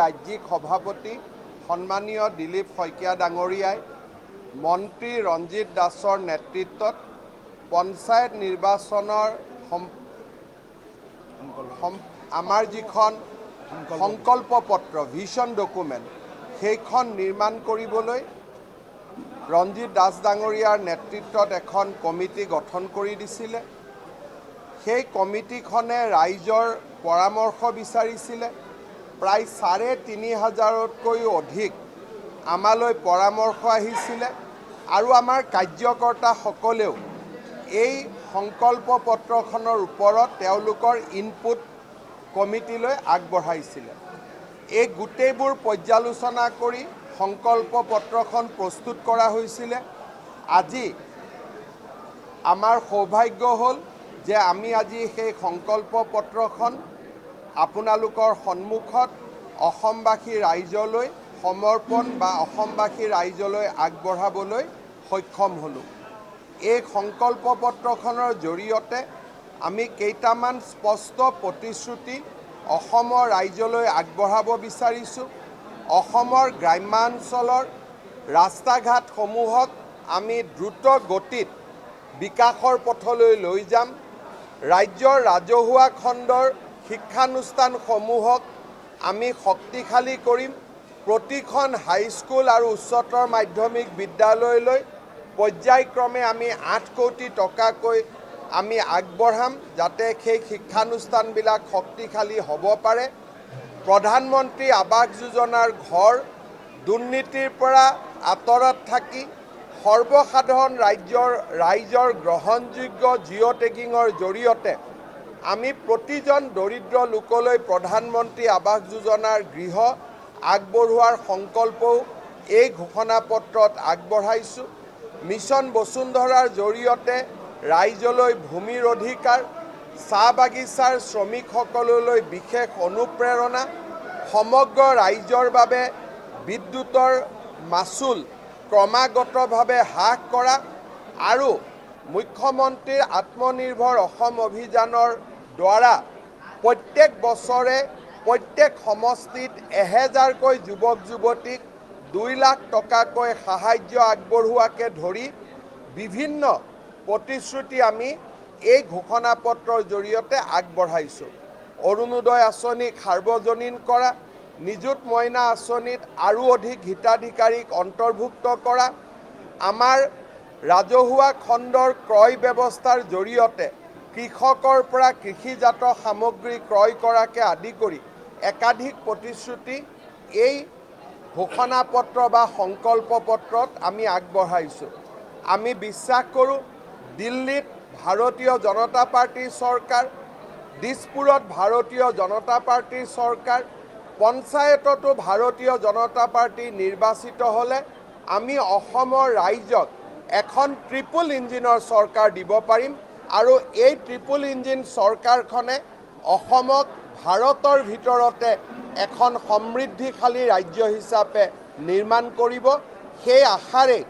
ৰাজ্যিক সভাপতি সন্মানীয় দিলীপ শইকীয়া ডাঙৰীয়াই মন্ত্ৰী ৰঞ্জিত দাসৰ নেতৃত্বত পঞ্চায়ত নিৰ্বাচনৰ আমাৰ যিখন সংকল্প পত্ৰ ভিজন ডকুমেণ্ট সেইখন নিৰ্মাণ কৰিবলৈ ৰঞ্জিত দাস ডাঙৰীয়াৰ নেতৃত্বত এখন কমিটি গঠন কৰি দিছিলে। সেই কমিটিখনে ৰাইজৰ পৰামৰ্শ বিচাৰিছিলে। প্ৰায় চাৰে তিনি হাজাৰতকৈও অধিক আমালৈ পৰামৰ্শ আহিছিলে আৰু আমাৰ কাৰ্যকৰ্তাসকলেও এই সংকল্প পত্ৰখনৰ ওপৰত তেওঁলোকৰ ইনপুট কমিটিলৈ আগবঢ়াইছিলে। এই গোটেইবোৰ পৰ্যালোচনা কৰি সংকল্প পত্ৰখন প্ৰস্তুত কৰা হৈছিলে। আজি আমাৰ সৌভাগ্য হ'ল যে আমি আজি সেই সংকল্প পত্ৰখন আপোনালোকৰ সন্মুখত অসমবাসী ৰাইজলৈ সমৰ্পণ বা অসমবাসী ৰাইজলৈ আগবঢ়াবলৈ সক্ষম হ'লোঁ। এই সংকল্প পত্ৰখনৰ জৰিয়তে আমি কেইটামান স্পষ্ট প্ৰতিশ্ৰুতি অসমৰ ৰাইজলৈ আগবঢ়াব বিচাৰিছোঁ। অসমৰ গ্ৰাম্যাঞ্চলৰ ৰাস্তা ঘাটসমূহক আমি দ্ৰুত গতিত বিকাশৰ পথলৈ লৈ যাম। ৰাজ্যৰ ৰাজহুৱা খণ্ডৰ শিক্ষানুষ্ঠানসমূহক আমি শক্তিশালী কৰিম। প্ৰতিখন হাইস্কুল আৰু উচ্চতৰ মাধ্যমিক বিদ্যালয়লৈ পৰ্যায়ক্ৰমে আমি আঠ কোটি টকাকৈ আমি আগবঢ়াম যাতে সেই শিক্ষানুষ্ঠানবিলাক শক্তিশালী হ'ব পাৰে। প্ৰধানমন্ত্ৰী আৱাস যোজনাৰ ঘৰ দুৰ্নীতিৰ পৰা আঁতৰত থাকি সৰ্বসাধাৰণ ৰাজ্যৰ ৰাইজৰ গ্ৰহণযোগ্য জিঅ' টেগিঙৰ জৰিয়তে আমি প্ৰতিজন দৰিদ্ৰ লোকলৈ প্ৰধানমন্ত্ৰী আৱাস যোজনাৰ গৃহ আগবঢ়োৱাৰ সংকল্পও এই ঘোষণাপত্ৰত আগবঢ়াইছোঁ। মিছন বসুন্ধৰাৰ জৰিয়তে ৰাইজলৈ ভূমিৰ অধিকাৰ, চাহ বাগিচাৰ শ্ৰমিকসকললৈ বিশেষ অনুপ্ৰেৰণা, সমগ্ৰ ৰাইজৰ বাবে বিদ্যুতৰ মাচুল ক্ৰমাগতভাৱে হ্ৰাস কৰা আৰু মুখ্যমন্ত্ৰীৰ আত্মনিৰ্ভৰ অসম অভিযানৰ দ্বাৰা প্ৰত্যেক বছৰে প্ৰত্যেক সমষ্টিত এহেজাৰকৈ যুৱক যুৱতীক দুই লাখ টকাকৈ সাহাৰ্য আগবঢ়োৱাকে ধৰি বিভিন্ন প্ৰতিশ্ৰুতি আমি এই ঘোষণাপত্ৰৰ জৰিয়তে আগবঢ়াইছোঁ। অৰুণোদয় আঁচনিক সাৰ্বজনীন কৰা নিযুত মইনা আঁচনিত আৰু অধিক হিতাধিকাৰীক অন্তৰ্ভুক্ত কৰা আমাৰ ৰাজহুৱা খণ্ডৰ ক্ৰয় ব্যৱস্থাৰ জৰিয়তে কৃষকৰ পৰা কৃষিজাত সামগ্ৰী ক্ৰয় কৰাকে আদি কৰি একাধিক প্ৰতিশ্ৰুতি এই ঘোষণাপত্ৰ বা সংকল্প পত্ৰত আমি আগবঢ়াইছোঁ। আমি বিশ্বাস কৰোঁ দিল্লীত ভাৰতীয় জনতা পাৰ্টীৰ চৰকাৰ দিছপুৰত ভাৰতীয় জনতা পাৰ্টীৰ চৰকাৰ পঞ্চায়ততো ভাৰতীয় জনতা পাৰ্টী নিৰ্বাচিত হ'লে আমি অসমৰ ৰাইজক এখন ট্ৰিপল ইঞ্জিনৰ চৰকাৰ দিব পাৰিম। আৰু এই ট্ৰিপল ইঞ্জিন চৰকাৰখনে অসমক ভাৰতৰ ভিতৰতে এখন সমৃদ্ধিশালী ৰাজ্য হিচাপে নিৰ্মাণ কৰিব। সেই আশাৰেই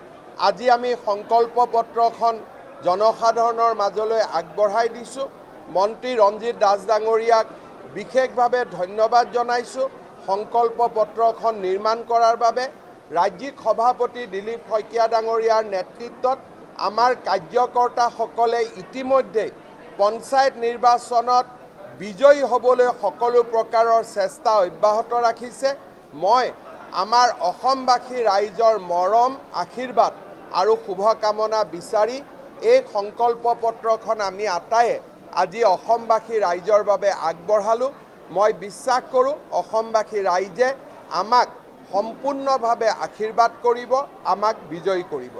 আজি আমি সংকল্প পত্ৰখন জনসাধাৰণৰ মাজলৈ আগবঢ়াই দিছোঁ। মন্ত্ৰী ৰঞ্জিত দাস ডাঙৰীয়াক বিশেষভাৱে ধন্যবাদ জনাইছোঁ সংকল্প পত্ৰখন নিৰ্মাণ কৰাৰ বাবে। ৰাজ্যিক সভাপতি দিলীপ শইকীয়া ডাঙৰীয়াৰ নেতৃত্বত আমাৰ কাৰ্যকৰ্তাসকলে ইতিমধ্যে পঞ্চায়ত নিৰ্বাচনত বিজয়ী হ'বলৈ সকলো প্ৰকাৰৰ চেষ্টা অব্যাহত ৰাখিছে। মই আমাৰ অসমবাসী ৰাইজৰ মৰম, আশীৰ্বাদ আৰু শুভকামনা বিচাৰি এই সংকল্প পত্ৰখন আমি আটায়ে আজি অসমবাসী ৰাইজৰ বাবে আগবঢ়ালোঁ। মই বিশ্বাস কৰোঁ, অসমবাসী ৰাইজে আমাক সম্পূৰ্ণভাৱে আশীৰ্বাদ কৰিব, আমাক বিজয়ী কৰিব।